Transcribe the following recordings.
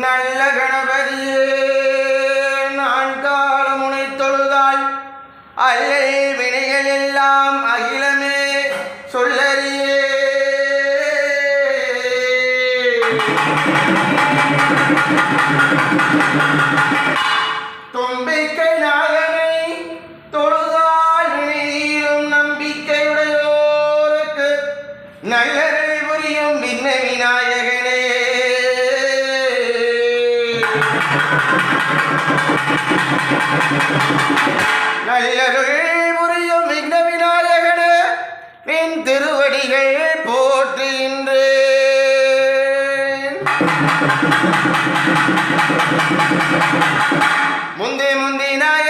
நல்ல கணபதியே நான் காலமுனை தொழுதாய். அல்லை வினைகள் எல்லாம் அகிலமே சொல்லறியே. தும்பிக்கை நாயனை தொழுதால் நீரும் நம்பிக்கையுடையோருக்கு நல்லரை புரியும் விண்ண விநாயகனை பின் திருவடிகள் போற்றுகின்றேன் முந்தி முந்தி நாயகனே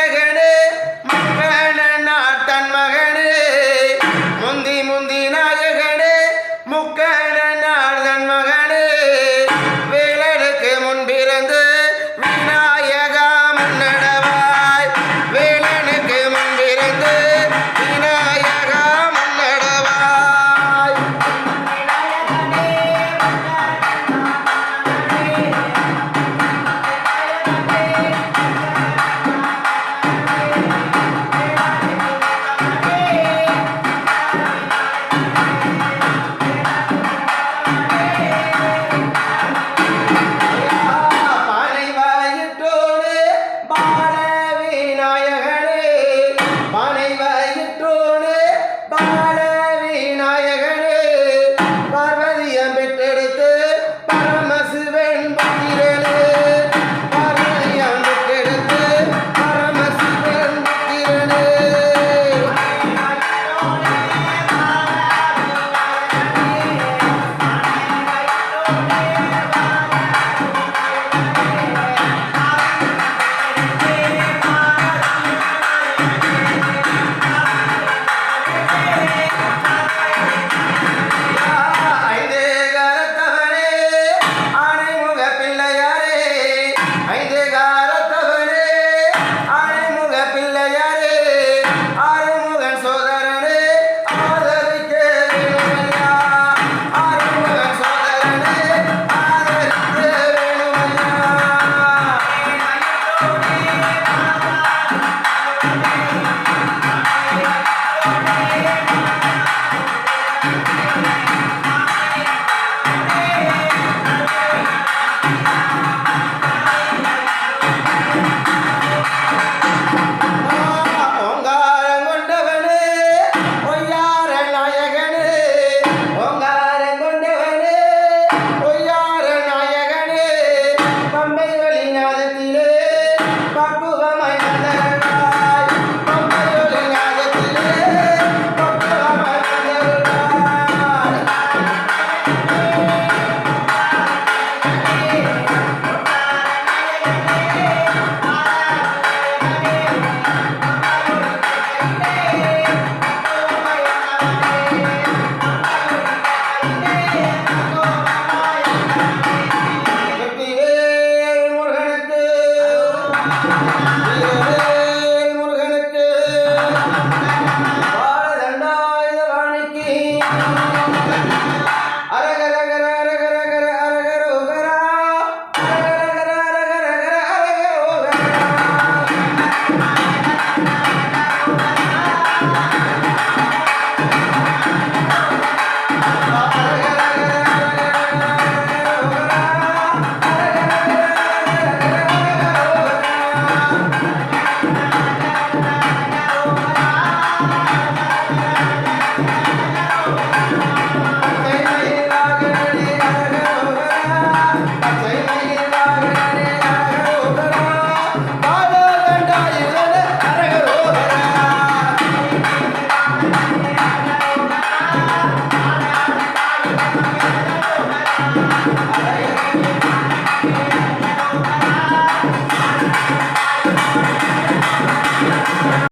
ഇല്ലാതെ തീരെ